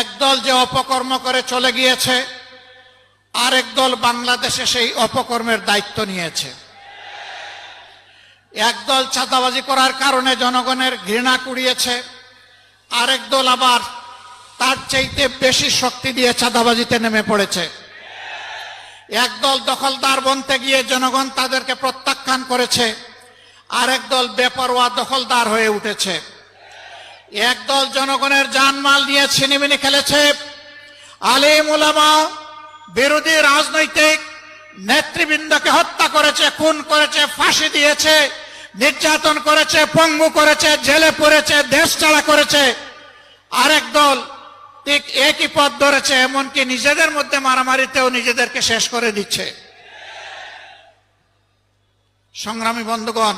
একদল যে অপকর্ম করে চলে গিয়েছে, আরেক দল বাংলাদেশে সেই অপকর্মের দায়িত্ব নিয়েছে। একদল চাঁদাবাজি করার কারণে জনগণের ঘৃণা কুড়িয়েছে, আরেক দল আবার তার চাইতে বেশি শক্তি দিয়ে চাঁদাবাজিতে নেমে পড়েছে। একদল দখলদার বনতে গিয়ে জনগণ তাদেরকে প্রত্যাখ্যান করেছে, আরেক দল বেপরোয়া দখলদার হয়ে উঠেছে। একদল জনগণের জানমাল নিয়ে ছিনিমিনি খেলেছে। আলিম উলামা, বিরোধী রাজনৈতিক নেতৃবৃন্দকে হত্যা করেছে, খুন করেছে, ফাঁসি দিয়েছে, নির্যাতন করেছে, পঙ্গু করেছে, জেলে পড়েছে, দেশ ছাড়া করেছে। আরেক দল ঠিক একই পথ ধরেছে, এমনকি নিজেদের মধ্যে মারামারিতেও নিজেদেরকে শেষ করে দিচ্ছে। সংগ্রামী বন্ধুগণ,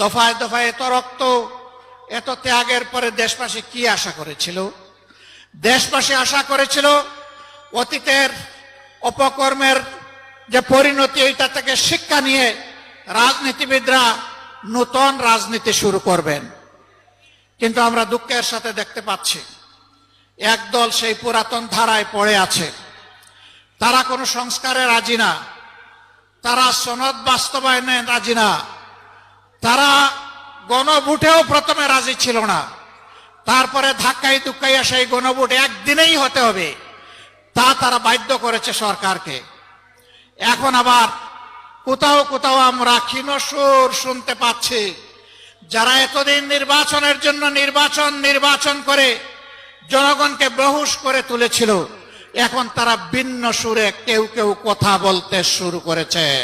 দফায় দফায় এত রক্ত এত ত্যাগের পরে দেশবাসী কি আশা করেছিল? দেশবাসী আশা করেছিল অতীতের অপকর্মের যে পরিণতি, এইটা থেকে শিক্ষা নিয়ে রাজনীতিবিদরা নতুন রাজনীতি শুরু করবেন। কিন্তু আমরা দুঃখের সাথে দেখতে পাচ্ছি, একদল সেই পুরাতন ধারায় পড়ে আছে। তারা কোনো সংস্কারে রাজি না। তারা সনদ বাস্তবায়নে রাজি না। তারা গণভোটেও প্রথমে রাজি ছিল না। তারপরে ধাক্কাই দুক্কাইয়া সেই গণভোট একদিনেই হতে হবে। তা তারা বাধ্য করেছে সরকারকে। এখন আবার কোথাও কোথাও আমরা ক্ষীণ সুর শুনতে পাচ্ছি। যারা এতদিন নির্বাচনের জন্য নির্বাচন নির্বাচন করে জনগণকে বেহুশ করে তুলেছিল, এখন তারা ভিন্ন সুরে কেউ কেউ কথা বলতে শুরু করেছেন